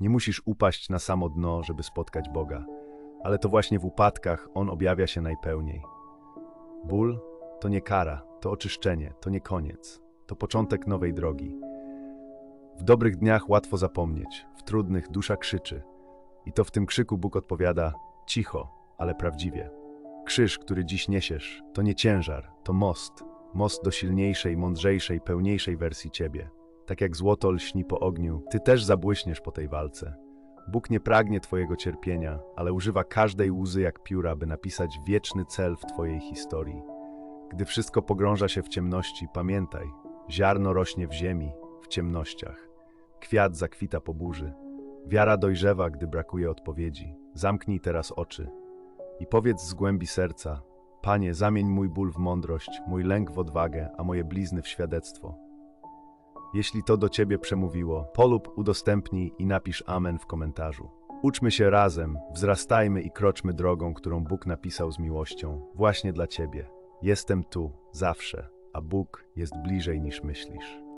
Nie musisz upaść na samo dno, żeby spotkać Boga, ale to właśnie w upadkach On objawia się najpełniej. Ból to nie kara, to oczyszczenie, to nie koniec, to początek nowej drogi. W dobrych dniach łatwo zapomnieć, w trudnych dusza krzyczy. I to w tym krzyku Bóg odpowiada cicho, ale prawdziwie. Krzyż, który dziś niesiesz, to nie ciężar, to most. Most do silniejszej, mądrzejszej, pełniejszej wersji ciebie. Tak jak złoto lśni po ogniu, ty też zabłyśniesz po tej walce. Bóg nie pragnie twojego cierpienia, ale używa każdej łzy jak pióra, by napisać wieczny cel w twojej historii. Gdy wszystko pogrąża się w ciemności, pamiętaj, ziarno rośnie w ziemi, w ciemnościach. Kwiat zakwita po burzy. Wiara dojrzewa, gdy brakuje odpowiedzi. Zamknij teraz oczy i powiedz z głębi serca: Panie, zamień mój ból w mądrość, mój lęk w odwagę, a moje blizny w świadectwo. Jeśli to do ciebie przemówiło, polub, udostępnij i napisz amen w komentarzu. Uczmy się razem, wzrastajmy i kroczmy drogą, którą Bóg napisał z miłością, właśnie dla ciebie. Jestem tu, zawsze, a Bóg jest bliżej niż myślisz.